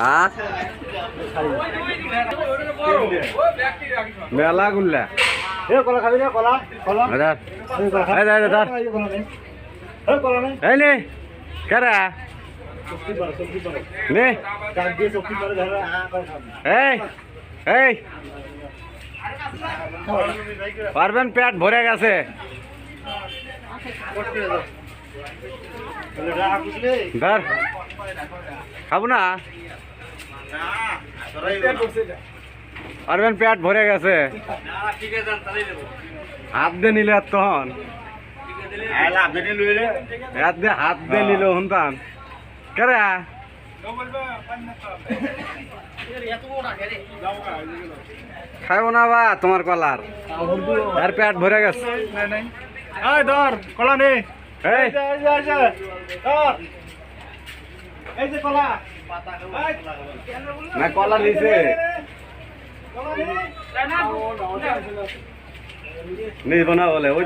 হ্যাঁ মেলা গুল্লা। এ কলা খাবি না কলা কলা। এই নে। কারা? নে। কাক দিয়ে সবজি বাড়ে ধরে করে এই এই। পারবেন পেট ভরে গেছে। ধর খাব না পারবেন পেট ভরে গেছে হাত দিয়ে নিলে আর তখন হাত দিয়ে হাত দিয়ে নিল শুনতাম কেরা খাইব না বা তোমার কলার আর পেট ভরে গেছে এই ধর কলা নে। এই যে, এই যে, এই যে, ধর। এই যে কলা। না কলা নিছে। নিব না বলে ওই